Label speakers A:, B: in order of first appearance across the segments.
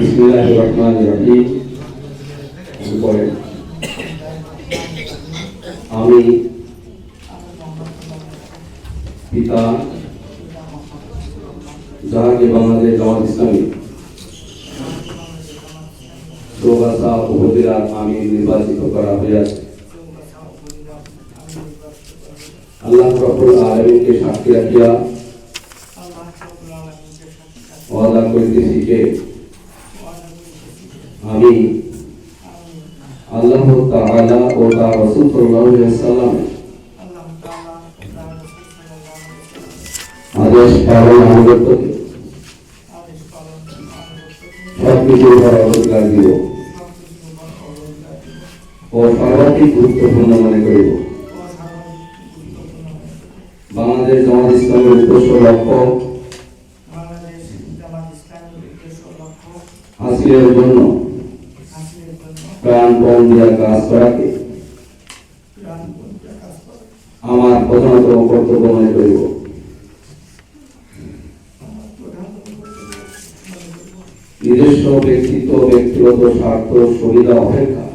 A: বিসমিল্লাহ রহমান রহিম। পরে আমি পিতা যাহাকে বাংলাদেশ জামাত ইসলামী চৌগাছা উপজেলার আমি নির্বাচিত করা হইয়াছে আল্লাহ রব্বুল আলমীকে সাক্ষী রাখিয়া ওয়াদা করিতেছি যে আমি আল্লাহ তাআলা ও তার রাসূল সাল্লাল্লাহু আলাইহি সাল্লাম আদেশ পালন আনুগত্য সবকিছুর উপর দিব ও সর্বাধিক গুরুত্বপূর্ণ মনে করিব। বাংলাদেশ জামাত ইসলামের উদ্দেশ্য লক্ষ্য। হাসিলের জন্য প্রাণপণ দিয়া কাজ করাকে আমার প্রধানতম কর্তব্য মনে করিব। নিজস্ব ব্যক্তিত্ব ব্যক্তিগত স্বার্থ সুবিধা অপেক্ষা।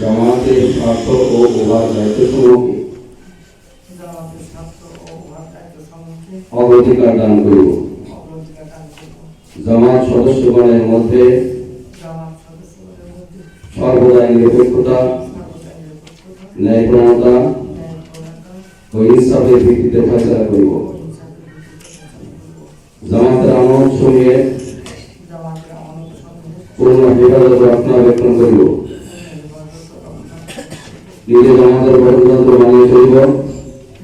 A: জামাতের স্বার্থ ও উহার দায়িত্ব সমূহকে অগ্রাধিকার দান করব। জামাত সদস্যগণের মধ্যে সর্বদাই নিরপেক্ষতা ন্যায়প্রণতা
B: ন্যায় প্রণতা
A: ও ইনসাফের ভিত্তিতে ফয়সলা করিব। জামাতের আমল সমূহে পূর্ণ হেফাজত রক্ষণাবেক্ষণ করব। নিজে জামাতের গণতন্ত্র মানিয়ে চলিব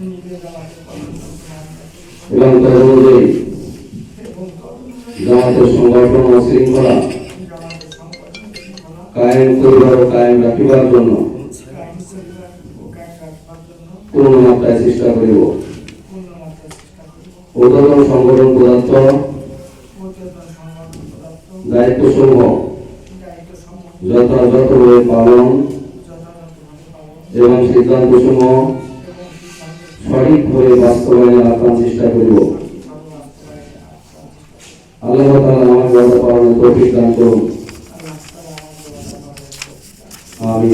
B: নিজে জামাতের কর্মসূচি মান্য করব।
A: এবং তদ অনুযায়ী
B: এবং তদনুযায়ী
A: জামাতের সংগঠন ও শৃঙ্খলা কায়েম করিবার ও কায়েম রাখিবার জন্য পূর্ণ মাত্রায় চেষ্টা করিব।
B: চেষ্টা
A: সংগঠন প্রদত্ত দায়িত্বসমূহ
B: দায়িত্বসমূহ
A: যথাযথভাবে পালন এবং
B: সিদ্ধান্ত
A: সঠিকভাবে বাস্তবায়নে আপ্রাণ চেষ্টা করিব। তৌফিক আমি